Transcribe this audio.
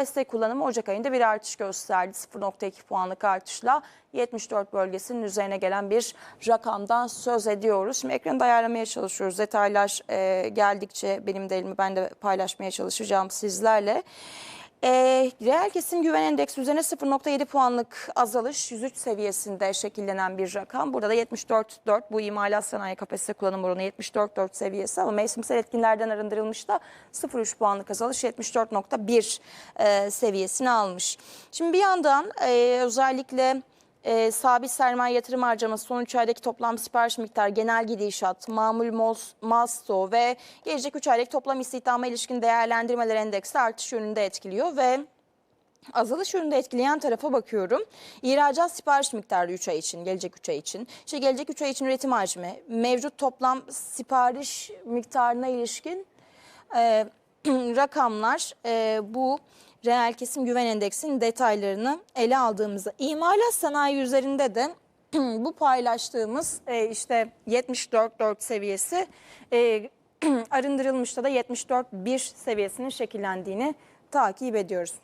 kapasite kullanımı Ocak ayında bir artış gösterdi. 0.2 puanlık artışla 74 bölgesinin üzerine gelen bir rakamdan söz ediyoruz. Şimdi ekranı ayarlamaya çalışıyoruz. Detaylar e, geldikçe benim de elimi ben de paylaşmaya çalışacağım sizlerle. E, reel kesim güven endeksi üzerine 0.7 puanlık azalış 103 seviyesinde şekillenen bir rakam. Burada da 74.4 bu imalat sanayi kapasite kullanım oranı 74.4 seviyesi ama mevsimsel etkinlerden arındırılmış da 0.3 puanlık azalış 74.1 e, seviyesini almış. Şimdi bir yandan e, özellikle e, sabit sermaye yatırım harcaması son 3 aydaki toplam sipariş miktarı, genel gidişat, mamul mos, masto ve gelecek 3 aydaki toplam istihdama ilişkin değerlendirmeler endeksi artış yönünde etkiliyor ve azalış yönünde etkileyen tarafa bakıyorum. İhracat sipariş miktarı 3 ay için, gelecek 3 ay için. İşte gelecek 3 ay için üretim hacmi, mevcut toplam sipariş miktarına ilişkin e, rakamlar e, bu reel kesim güven endeksinin detaylarını ele aldığımızda imalat sanayi üzerinde de bu paylaştığımız e, işte 74.4 seviyesi e, arındırılmışta da 74.1 seviyesinin şekillendiğini takip ediyoruz.